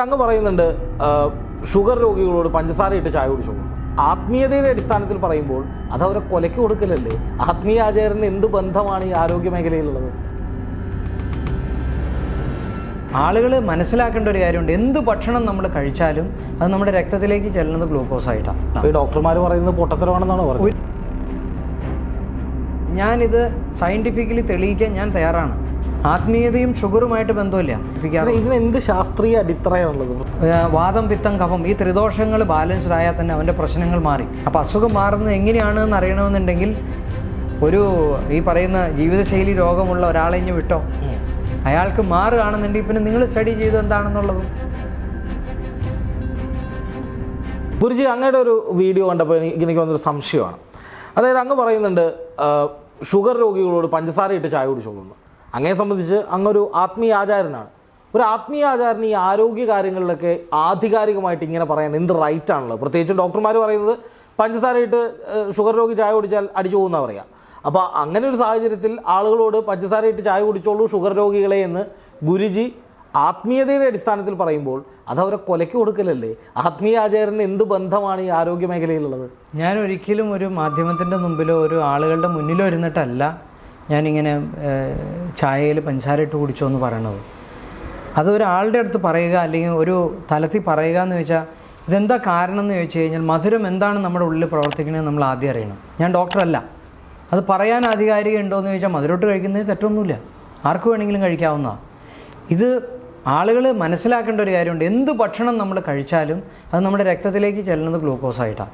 അങ്ങ് പറയുന്നുണ്ട് ഷുഗർ രോഗികളോട് പഞ്ചസാര ഇട്ട് ചായ കുടിച്ചു. ആത്മീയതയുടെ അടിസ്ഥാനത്തിൽ പറയുമ്പോൾ അത് അവരെ കൊലയ്ക്ക് കൊടുക്കലല്ലേ? ആത്മീയ ആചാര്യന് എന്ത് ബന്ധമാണ് ഈ ആരോഗ്യ മേഖലയിലുള്ളത്? ആളുകൾ മനസ്സിലാക്കേണ്ട ഒരു കാര്യമുണ്ട്. എന്ത് ഭക്ഷണം നമ്മൾ കഴിച്ചാലും അത് നമ്മുടെ രക്തത്തിലേക്ക് ചെല്ലുന്നത് ഗ്ലൂക്കോസ് ആയിട്ടാണ്. ഈ ഡോക്ടർമാർ പറയുന്നത് പൊട്ടത്തരമാണെന്നാണ് പറയുന്നത് ഞാനിത് സയന്റിഫിക്കലി തെളിയിക്കാൻ ഞാൻ തയ്യാറാണ്. ആത്മീയതയും ഷുഗറുമായിട്ട് ബന്ധമില്ല. ഇതിന് എന്ത് ശാസ്ത്രീയ അടിത്തറയാണുള്ളത് ഏഹ് വാദം പിത്തം കഫം ഈ ത്രിദോഷങ്ങൾ ബാലൻസ്ഡ് ആയാൽ തന്നെ അവന്റെ പ്രശ്നങ്ങൾ മാറി. അപ്പോൾ അസുഖം മാറുന്നത് എങ്ങനെയാണ് എന്ന് അറിയണമെന്നുണ്ടെങ്കിൽ ഒരു ഈ പറയുന്ന ജീവിതശൈലി രോഗമുള്ള ഒരാളെ ഇനി വിട്ടോ? അയാൾക്ക് മാറുകയാണെന്നുണ്ടെങ്കിൽ പിന്നെ നിങ്ങൾ സ്റ്റഡി ചെയ്ത് എന്താണെന്നുള്ളത്? ഗുരുജി അങ്ങയുടെ ഒരു വീഡിയോ കണ്ടപ്പോൾ എനിക്ക് എനിക്ക് വന്നൊരു സംശയമാണ്. അതായത് അങ്ങ് പറയുന്നുണ്ട് ഷുഗർ രോഗികളോട് പഞ്ചസാര ഇട്ട് ചായ കുടിച്ചോളൂ അങ്ങയെ സംബന്ധിച്ച് അങ്ങൊരു ആത്മീയ ആചാരനാണ്. ഒരു ആത്മീയ ആചാരന് ഈ ആരോഗ്യ കാര്യങ്ങളിലൊക്കെ ആധികാരികമായിട്ട് ഇങ്ങനെ പറയാൻ എന്ത് റൈറ്റ് ആണല്ലോ പ്രത്യേകിച്ചും ഡോക്ടർമാർ പറയുന്നത് പഞ്ചസാരയിട്ട് ഷുഗർ രോഗി ചായ കുടിച്ചാൽ അടിച്ചു പോകുന്ന പറയാം. അപ്പോൾ അങ്ങനെ ഒരു സാഹചര്യത്തിൽ ആളുകളോട് പഞ്ചസാരയിട്ട് ചായ കുടിച്ചോളൂ ഷുഗർ രോഗികളെ എന്ന് ഗുരുജി ആത്മീയതയുടെ അടിസ്ഥാനത്തിൽ പറയുമ്പോൾ അത് അവരെ കൊലയ്ക്ക് കൊടുക്കലല്ലേ? ആത്മീയ ആചാര്യന് എന്ത് ബന്ധമാണ് ഈ ആരോഗ്യ മേഖലയിലുള്ളത്? ഞാൻ ഒരിക്കലും ഒരു മാധ്യമത്തിന്റെ മുമ്പിലോ ഒരു ആളുകളുടെ മുന്നിലോ ഇരുന്നിട്ടല്ല ഞാനിങ്ങനെ ചായയിൽ പഞ്ചസാര ഇട്ട് കുടിച്ചോ എന്ന് പറയണത്. അത് ഒരാളുടെ അടുത്ത് പറയുക അല്ലെങ്കിൽ ഒരു തലത്തിൽ പറയുക എന്ന് ചോദിച്ചാൽ ഇതെന്താ കാരണം എന്ന് ചോദിച്ചു കഴിഞ്ഞാൽ മധുരം എന്താണ് നമ്മുടെ ഉള്ളിൽ പ്രവർത്തിക്കുന്നത് നമ്മൾ ആദ്യം അറിയണം. ഞാൻ ഡോക്ടറല്ല. അത് പറയാൻ ആധികാരിക ഉണ്ടോ എന്ന് ചോദിച്ചാൽ മധുരോട്ട് കഴിക്കുന്നതിന് തെറ്റൊന്നുമില്ല. ആർക്ക് വേണമെങ്കിലും കഴിക്കാവുന്നതാണ് ഇത് ആളുകൾ മനസ്സിലാക്കേണ്ട ഒരു കാര്യമുണ്ട്. എന്ത് ഭക്ഷണം നമ്മൾ കഴിച്ചാലും അത് നമ്മുടെ രക്തത്തിലേക്ക് ചെല്ലുന്നത് ഗ്ലൂക്കോസായിട്ടാണ്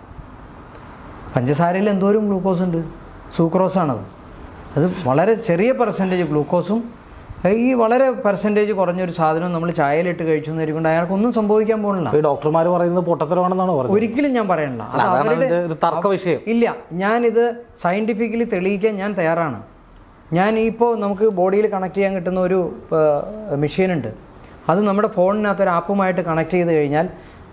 പഞ്ചസാരയിൽ എന്തോരം ഗ്ലൂക്കോസ് ഉണ്ട് സൂക്രോസാണത്. അത് വളരെ ചെറിയ പെർസെന്റേജ് ഗ്ലൂക്കോസും ഈ വളരെ പെർസെന്റേജ് കുറഞ്ഞൊരു സാധനം നമ്മൾ ചായയിലിട്ട് കഴിച്ചു എന്നിരിക്കൊണ്ട് അയാൾക്കൊന്നും സംഭവിക്കാൻ പോകുന്നില്ല. ഈ ഡോക്ടർമാർ പറയുന്നത് പൊട്ടത്തരമാണെന്നാണ് പറയുന്നത് ഒരിക്കലും ഞാൻ പറയണില്ല. ഒരു തർക്ക വിഷയം. ഇല്ല ഞാനിത് സയന്റിഫിക്കലി തെളിയിക്കാൻ ഞാൻ തയ്യാറാണ്. ഞാൻ ഇപ്പോൾ നമുക്ക് ബോഡിയിൽ കണക്ട് ചെയ്യാൻ കിട്ടുന്ന ഒരു മെഷീനുണ്ട് അത് നമ്മുടെ ഫോണിനകത്ത് ഒരു ആപ്പുമായിട്ട് കണക്ട് ചെയ്ത് കഴിഞ്ഞാൽ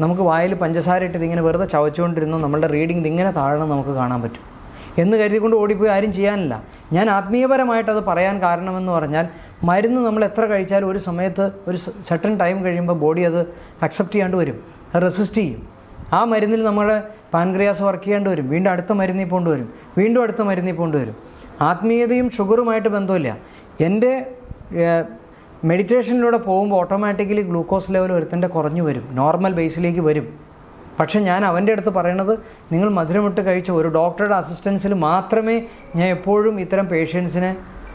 നമുക്ക് വായിൽ പഞ്ചസാര ഇട്ട് ഇതിങ്ങനെ വെറുതെ ചവച്ചുകൊണ്ടിരുന്നു നമ്മളുടെ റീഡിംഗ് ഇതിങ്ങനെ താഴണം നമുക്ക് കാണാൻ പറ്റും. എന്ന് കരുതിക്കൊണ്ട് ഓടിപ്പോയി ആരും ചെയ്യാനില്ല. ഞാൻ ആത്മീയപരമായിട്ട് അത് പറയാൻ കാരണമെന്ന് പറഞ്ഞാൽ മരുന്ന് നമ്മൾ എത്ര കഴിച്ചാലും ഒരു സമയത്ത് ഒരു സെട്ടൺ ടൈം കഴിയുമ്പോൾ ബോഡി അത് അക്സെപ്റ്റ് ചെയ്യാണ്ട് വരും. റെസിസ്റ്റ് ചെയ്യും. ആ മരുന്നിൽ നമ്മുടെ പാൻക്രിയാസ് വർക്ക് ചെയ്യേണ്ടി വരും. വീണ്ടും അടുത്ത മരുന്നിൽ പോകേണ്ടി വരും. വീണ്ടും അടുത്ത മരുന്നിൽ പോകേണ്ടി വരും. ആത്മീയതയും ഷുഗറുമായിട്ട് ബന്ധമില്ല. എന്റെ മെഡിറ്റേഷനിലൂടെ പോകുമ്പോൾ ഓട്ടോമാറ്റിക്കലി ഗ്ലൂക്കോസ് ലെവൽ ഒരുത്തന്റെ കുറഞ്ഞു വരും. നോർമൽ ബേസിലേക്ക് വരും. പക്ഷേ ഞാൻ അവന്റെ അടുത്ത് പറയണത് നിങ്ങൾ മധുരമിട്ട് കഴിച്ച ഒരു ഡോക്ടറുടെ അസിസ്റ്റൻസിൽ മാത്രമേ ഞാൻ എപ്പോഴും ഇത്തരം പേഷ്യൻസിനെ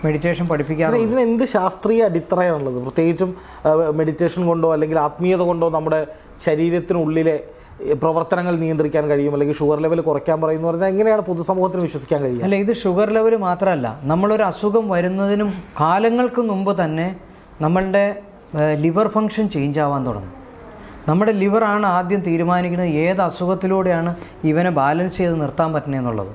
മെഡിറ്റേഷൻ പഠിപ്പിക്കാറുള്ളൂ. ഇതിന് എന്ത് ശാസ്ത്രീയ അടിത്തറയാണുള്ളത്? പ്രത്യേകിച്ചും മെഡിറ്റേഷൻ കൊണ്ടോ അല്ലെങ്കിൽ ആത്മീയത കൊണ്ടോ നമ്മുടെ ശരീരത്തിനുള്ളിലെ പ്രവർത്തനങ്ങൾ നിയന്ത്രിക്കാൻ കഴിയും അല്ലെങ്കിൽ ഷുഗർ ലെവൽ കുറയ്ക്കാൻ പറയുന്നു പറഞ്ഞാൽ എങ്ങനെയാണ് പൊതുസമൂഹത്തിന് വിശ്വസിക്കാൻ കഴിയുക? അല്ല ഇത് ഷുഗർ ലെവൽ മാത്രമല്ല. നമ്മളൊരു അസുഖം വരുന്നതിനും കാലങ്ങൾക്ക് മുമ്പ് തന്നെ നമ്മളുടെ ലിവർ ഫങ്ഷൻ ചേഞ്ച് ആവാൻ തുടങ്ങും. നമ്മുടെ ലിവറാണ് ആദ്യം തീരുമാനിക്കുന്നത് ഏത് അസുഖത്തിലൂടെയാണ് ഇവനെ ബാലൻസ് ചെയ്ത് നിർത്താൻ പറ്റുന്നതെന്നുള്ളത്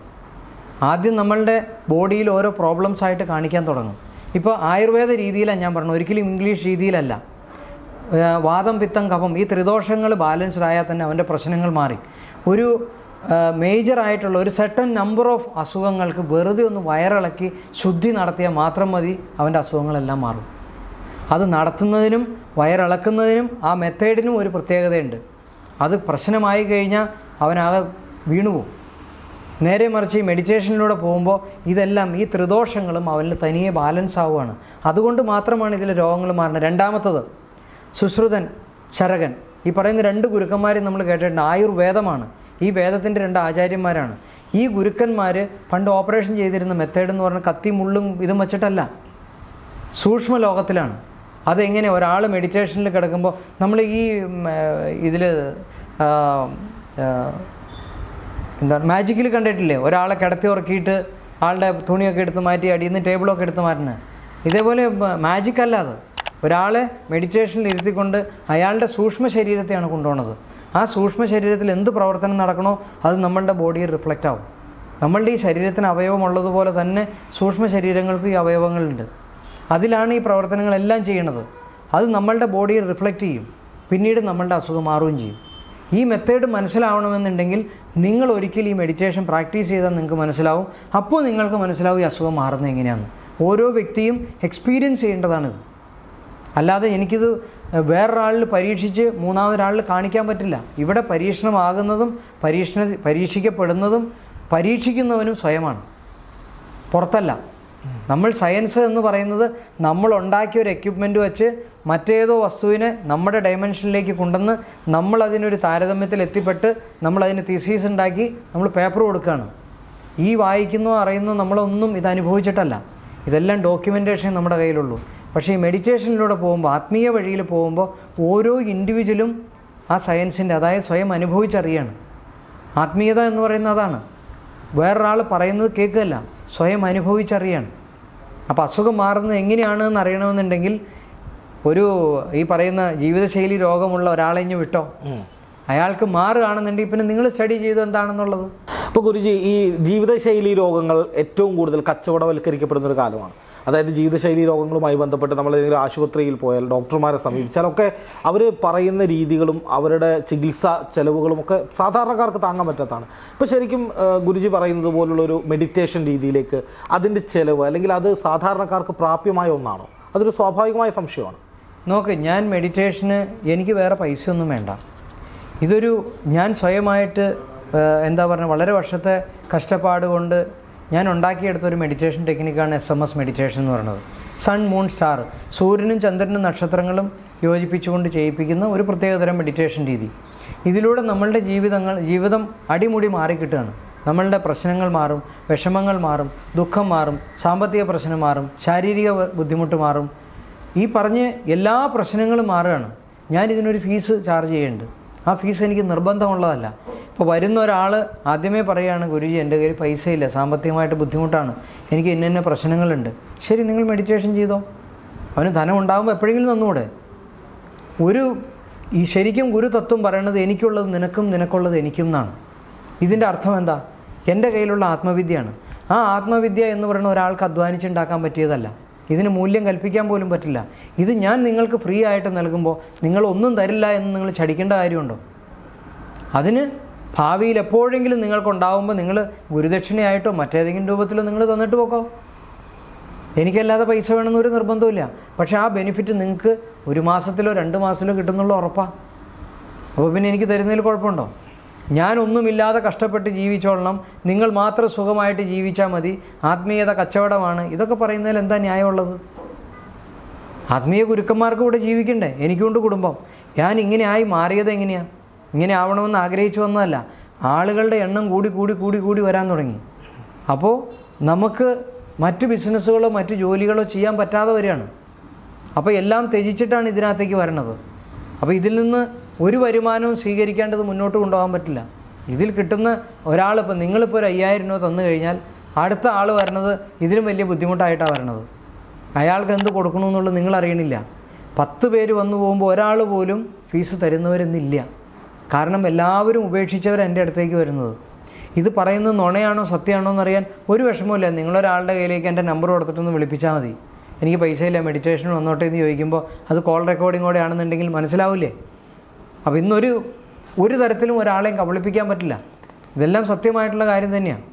ആദ്യം നമ്മളുടെ ബോഡിയിൽ ഓരോ പ്രോബ്ലംസ് ആയിട്ട് കാണിക്കാൻ തുടങ്ങും. ഇപ്പോൾ ആയുർവേദ രീതിയിലാണ് ഞാൻ പറഞ്ഞത്. ഒരിക്കലും ഇംഗ്ലീഷ് രീതിയിലല്ല. വാദം പിത്തം കഫം ഈ ത്രിദോഷങ്ങൾ ബാലൻസ്ഡ് ആയാൽ തന്നെ അവന്റെ പ്രശ്നങ്ങൾ മാറി. ഒരു മേജർ ആയിട്ടുള്ള ഒരു സെട്ടൻ നമ്പർ ഓഫ് അസുഖങ്ങൾക്ക് വെറുതെ ഒന്ന് വയറിളക്കി ശുദ്ധി നടത്തിയാൽ മാത്രം മതി അവന്റെ അസുഖങ്ങളെല്ലാം മാറും. അത് നടത്തുന്നതിനും വയറിളക്കുന്നതിനും ആ മെത്തേഡിനും ഒരു പ്രത്യേകതയുണ്ട്. അത് പ്രശ്നമായി കഴിഞ്ഞാൽ അവനാകെ വീണുപോകും. നേരെ മറിച്ച് ഈ മെഡിറ്റേഷനിലൂടെ പോകുമ്പോൾ ഇതെല്ലാം ഈ ത്രിദോഷങ്ങളും അവനിൽ തനിയെ ബാലൻസ് ആവുകയാണ് അതുകൊണ്ട് മാത്രമാണ് ഇതിൽ രോഗങ്ങൾ മാറുന്നത്. രണ്ടാമത്തത് സുശ്രുതൻ ശരകൻ ഈ പറയുന്ന രണ്ട് ഗുരുക്കന്മാരെ നമ്മൾ കേട്ടിട്ടുണ്ട്. ആയുർവേദമാണ്. ഈ വേദത്തിന്റെ രണ്ട് ആചാര്യന്മാരാണ്. ഈ ഗുരുക്കന്മാർ പണ്ട് ഓപ്പറേഷൻ ചെയ്തിരുന്ന മെത്തേഡ് എന്ന് പറഞ്ഞാൽ കത്തി മുള്ളും ഇതും വച്ചിട്ടല്ല. സൂക്ഷ്മ ലോകത്തിലാണ് അതെങ്ങനെ ഒരാൾ മെഡിറ്റേഷനിൽ കിടക്കുമ്പോൾ നമ്മൾ ഈ ഇതിൽ എന്താണ് മാജിക്കിൽ കണ്ടിട്ടില്ലേ? ഒരാളെ കിടത്തി ഉറക്കിയിട്ട് ആളുടെ തുണിയൊക്കെ എടുത്ത് മാറ്റി അടിയിൽ നിന്ന് ടേബിളൊക്കെ എടുത്ത് മാറ്റുന്നത് ഇതേപോലെ മാജിക് അല്ല അത്. ഒരാളെ മെഡിറ്റേഷനിൽ ഇരുത്തിക്കൊണ്ട് അയാളുടെ സൂക്ഷ്മ ശരീരത്തെയാണ് കൊണ്ടുപോകുന്നത് ആ സൂക്ഷ്മ ശരീരത്തിൽ എന്ത് പ്രവർത്തനം നടക്കണോ അത് നമ്മളുടെ ബോഡിയിൽ റിഫ്ലക്റ്റ് ആവും. നമ്മളുടെ ഈ ശരീരത്തിന് അവയവമുള്ളതുപോലെ തന്നെ സൂക്ഷ്മ ശരീരങ്ങൾക്ക് ഈ അവയവങ്ങളുണ്ട്. അതിലാണ് ഈ പ്രവർത്തനങ്ങളെല്ലാം ചെയ്യണത് അത് നമ്മളുടെ ബോഡിയിൽ റിഫ്ലക്റ്റ് ചെയ്യും. പിന്നീട് നമ്മളുടെ അസുഖം മാറുകയും ചെയ്യും. ഈ മെത്തേഡ് മനസ്സിലാവണമെന്നുണ്ടെങ്കിൽ നിങ്ങൾ ഒരിക്കലും ഈ മെഡിറ്റേഷൻ പ്രാക്ടീസ് ചെയ്താൽ നിങ്ങൾക്ക് മനസ്സിലാവും. അപ്പോൾ നിങ്ങൾക്ക് മനസ്സിലാവും ഈ അസുഖം മാറുന്നത് എങ്ങനെയാണ് ഓരോ വ്യക്തിയും എക്സ്പീരിയൻസ് ചെയ്യേണ്ടതാണിത് അല്ലാതെ എനിക്കിത് വേറൊരാളിൽ പരീക്ഷിച്ച് മൂന്നാമതൊരാളിൽ കാണിക്കാൻ പറ്റില്ല. ഇവിടെ പരീക്ഷണമാകുന്നതും പരീക്ഷണ പരീക്ഷിക്കപ്പെടുന്നതും പരീക്ഷിക്കുന്നവനും സ്വയമാണ്. പുറത്തല്ല. നമ്മൾ സയൻസ് എന്ന് പറയുന്നത് നമ്മൾ ഉണ്ടാക്കിയ ഒരു എക്യുപ്മെന്റ് വെച്ച് മറ്റേതോ വസ്തുവിനെ നമ്മുടെ ഡയമെൻഷനിലേക്ക് കൊണ്ടുവന്ന് നമ്മൾ അതിനൊരു താരതമ്യത്തിൽ എത്തിപ്പെട്ട് നമ്മൾ അതിന് തിസീസ് ഉണ്ടാക്കി നമ്മൾ പേപ്പർ കൊടുക്കുകയാണ്. ഈ വായിക്കുന്നോ അറിയുന്നോ നമ്മളൊന്നും ഇത് അനുഭവിച്ചിട്ടല്ല. ഇതെല്ലാം ഡോക്യുമെന്റേഷൻ നമ്മുടെ കയ്യിലുള്ളൂ. പക്ഷേ ഈ മെഡിറ്റേഷനിലൂടെ പോകുമ്പോൾ ആത്മീയ വഴിയിൽ പോകുമ്പോൾ ഓരോ ഇൻഡിവിജ്വലും ആ സയൻസിന്റെ അതായത് സ്വയം അനുഭവിച്ചറിയാണ്. ആത്മീയത എന്ന് പറയുന്നത് അതാണ്. വേറൊരാൾ പറയുന്നത് കേൾക്കുകയല്ല. സ്വയം അനുഭവിച്ചറിയാണ്. അപ്പോൾ അസുഖം മാറുന്നത് എങ്ങനെയാണെന്ന് അറിയണമെന്നുണ്ടെങ്കിൽ ഒരു ഈ പറയുന്ന ജീവിതശൈലി രോഗമുള്ള ഒരാളെ ഇനി വിട്ടോ. അയാൾക്ക് മാറുകയാണെന്നുണ്ടെങ്കിൽ പിന്നെ നിങ്ങൾ സ്റ്റഡി ചെയ്തത് എന്താണെന്നുള്ളത്. അപ്പോൾ ഗുരുജി ഈ ജീവിതശൈലി രോഗങ്ങൾ ഏറ്റവും കൂടുതൽ കച്ചവടവൽക്കരിക്കപ്പെടുന്ന ഒരു കാലമാണ്. അതായത് ജീവിതശൈലി രോഗങ്ങളുമായി ബന്ധപ്പെട്ട് നമ്മൾ ഏതെങ്കിലും ആശുപത്രിയിൽ പോയാൽ ഡോക്ടർമാരെ സമീപിച്ചാലൊക്കെ അവർ പറയുന്ന രീതികളും അവരുടെ ചികിത്സാ ചെലവുകളും ഒക്കെ സാധാരണക്കാർക്ക് താങ്ങാൻ പറ്റാത്തതാണ്. ഇപ്പോൾ ശരിക്കും ഗുരുജി പറയുന്നത് പോലുള്ളൊരു മെഡിറ്റേഷൻ രീതിയിലേക്ക് അതിന്റെ ചെലവ് അല്ലെങ്കിൽ അത് സാധാരണക്കാർക്ക് പ്രാപ്യമായ ഒന്നാണോ? അതൊരു സ്വാഭാവികമായ സംശയമാണ്. നോക്ക് ഞാൻ മെഡിറ്റേഷന് എനിക്ക് വേറെ പൈസ ഒന്നും വേണ്ട. ഇതൊരു ഞാൻ സ്വയമായിട്ട് എന്താ പറയുക വളരെ വർഷത്തെ കഷ്ടപ്പാട് കൊണ്ട് ഞാൻ ഉണ്ടാക്കിയെടുത്ത ഒരു മെഡിറ്റേഷൻ ടെക്നിക്കാണ് എസ് എം എസ് മെഡിറ്റേഷൻ എന്ന് പറയുന്നത്. സൺ മൂൺ സ്റ്റാർ സൂര്യനും ചന്ദ്രനും നക്ഷത്രങ്ങളും യോജിപ്പിച്ചുകൊണ്ട് ചെയ്യിപ്പിക്കുന്ന ഒരു പ്രത്യേകതരം മെഡിറ്റേഷൻ രീതി. ഇതിലൂടെ നമ്മളുടെ ജീവിതങ്ങൾ ജീവിതം അടിമുടി മാറിക്കിട്ടുകയാണ്. നമ്മളുടെ പ്രശ്നങ്ങൾ മാറും വിഷമങ്ങൾ മാറും ദുഃഖം മാറും സാമ്പത്തിക പ്രശ്നം മാറും ശാരീരിക ബുദ്ധിമുട്ട് മാറും. ഈ പറഞ്ഞ് എല്ലാ പ്രശ്നങ്ങളും മാറുകയാണ്. ഞാൻ ഇതിനൊരു ഫീസ് ചാർജ് ചെയ്യുന്നുണ്ട്. ആ ഫീസ് എനിക്ക് നിർബന്ധമുള്ളതല്ല. ഇപ്പോൾ വരുന്ന ഒരാൾ ആദ്യമേ പറയുകയാണ് ഗുരുജി എന്റെ കയ്യിൽ പൈസയില്ല സാമ്പത്തികമായിട്ട് ബുദ്ധിമുട്ടാണ്. എനിക്ക് ഇന്ന പ്രശ്നങ്ങളുണ്ട്. ശരി നിങ്ങൾ മെഡിറ്റേഷൻ ചെയ്തോ? അവന് ധനം ഉണ്ടാകുമ്പോൾ എപ്പോഴെങ്കിലും തന്നുകൂടെ ഒരു ഈ ശരിക്കും ഗുരു തത്വം പറയണത് എനിക്കുള്ളത് നിനക്കും നിനക്കുള്ളത് എനിക്കും എന്നാണ്. ഇതിന്റെ അർത്ഥം എന്താ? എന്റെ കയ്യിലുള്ള ആത്മവിദ്യയാണ്. ആ ആത്മവിദ്യ എന്ന് പറയുന്ന ഒരാൾക്ക് അധ്വാനിച്ചുണ്ടാക്കാൻ പറ്റിയതല്ല. ഇതിന് മൂല്യം കൽപ്പിക്കാൻ പോലും പറ്റില്ല. ഇത് ഞാൻ നിങ്ങൾക്ക് ഫ്രീ ആയിട്ട് നൽകുമ്പോൾ നിങ്ങൾ ഒന്നും തരില്ല എന്ന് നിങ്ങൾ ചടിക്കേണ്ട കാര്യമുണ്ടോ? അതിന് ഭാവിയിൽ എപ്പോഴെങ്കിലും നിങ്ങൾക്കുണ്ടാവുമ്പോൾ നിങ്ങൾ ഗുരുദക്ഷിണയായിട്ടോ മറ്റേതെങ്കിലും രൂപത്തിലോ നിങ്ങൾ തന്നിട്ട് പോക്കോ? എനിക്കല്ലാതെ പൈസ വേണമെന്ന് ഒരു നിർബന്ധമില്ല പക്ഷേ ആ ബെനിഫിറ്റ് നിങ്ങൾക്ക് ഒരു മാസത്തിലോ രണ്ട് മാസത്തിലോ കിട്ടുന്നുള്ള ഉറപ്പാണ് അപ്പോൾ പിന്നെ എനിക്ക് തരുന്നതിൽ കുഴപ്പമുണ്ടോ? ഞാനൊന്നുമില്ലാതെ കഷ്ടപ്പെട്ട് ജീവിച്ചോളണം. നിങ്ങൾ മാത്രം സുഖമായിട്ട് ജീവിച്ചാൽ മതി. ആത്മീയത കച്ചവടമാണ്. ഇതൊക്കെ പറയുന്നതിൽ എന്താ ന്യായമുള്ളത്? ആത്മീയ ഗുരുക്കന്മാർക്ക് ഇവിടെ ജീവിക്കണ്ടേ? എനിക്കുണ്ട് കുടുംബം. ഞാൻ ഇങ്ങനെ ആയി മാറിയത് എങ്ങനെയാണ് ഇങ്ങനെ ആവണമെന്ന് ആഗ്രഹിച്ചു വന്നതല്ല. ആളുകളുടെ എണ്ണം കൂടി കൂടി കൂടി കൂടി വരാൻ തുടങ്ങി. അപ്പോൾ നമുക്ക് മറ്റു ബിസിനസ്സുകളോ മറ്റു ജോലികളോ ചെയ്യാൻ പറ്റാതെ വരികയാണ്. അപ്പോൾ എല്ലാം ത്യജിച്ചിട്ടാണ് ഇതിനകത്തേക്ക് വരണത്. അപ്പോൾ ഇതിൽ നിന്ന് ഒരു വരുമാനവും സ്വീകരിക്കേണ്ടത് മുന്നോട്ട് കൊണ്ടുപോകാൻ പറ്റില്ല. ഇതിൽ കിട്ടുന്ന ഒരാളിപ്പോൾ നിങ്ങളിപ്പോൾ ഒരു അയ്യായിരം രൂപ തന്നു കഴിഞ്ഞാൽ അടുത്ത ആൾ വരണത് ഇതിലും വലിയ ബുദ്ധിമുട്ടായിട്ടാണ് വരണത്. അയാൾക്ക് എന്ത് കൊടുക്കണമെന്നുള്ളത് നിങ്ങൾ അറിയണില്ല. പത്ത് പേര് വന്നു പോകുമ്പോൾ ഒരാൾ പോലും ഫീസ് തരുന്നവരെന്നില്ല. കാരണം എല്ലാവരും ഉപേക്ഷിച്ചവർ എന്റെ അടുത്തേക്ക് വരുന്നത്. ഇത് പറയുന്നത് നുണയാണോ സത്യമാണോ എന്നറിയാൻ ഒരു വിഷമമില്ല നിങ്ങളൊരാളുടെ കയ്യിലേക്ക് എന്റെ നമ്പർ കൊടുത്തിട്ടൊന്ന് വിളിപ്പിച്ചാൽ മതി. എനിക്ക് പൈസയില്ല മെഡിറ്റേഷൻ വന്നോട്ടെ എന്ന് ചോദിക്കുമ്പോൾ അത് കോൾ റെക്കോർഡിങ്ങോടെ ആണെന്നുണ്ടെങ്കിൽ മനസ്സിലാവില്ലേ? അപ്പോൾ ഇന്നൊരു ഒരു തരത്തിലും ഒരാളെയും കബളിപ്പിക്കാൻ പറ്റില്ല. ഇതെല്ലാം സത്യമായിട്ടുള്ള കാര്യം തന്നെയാണ്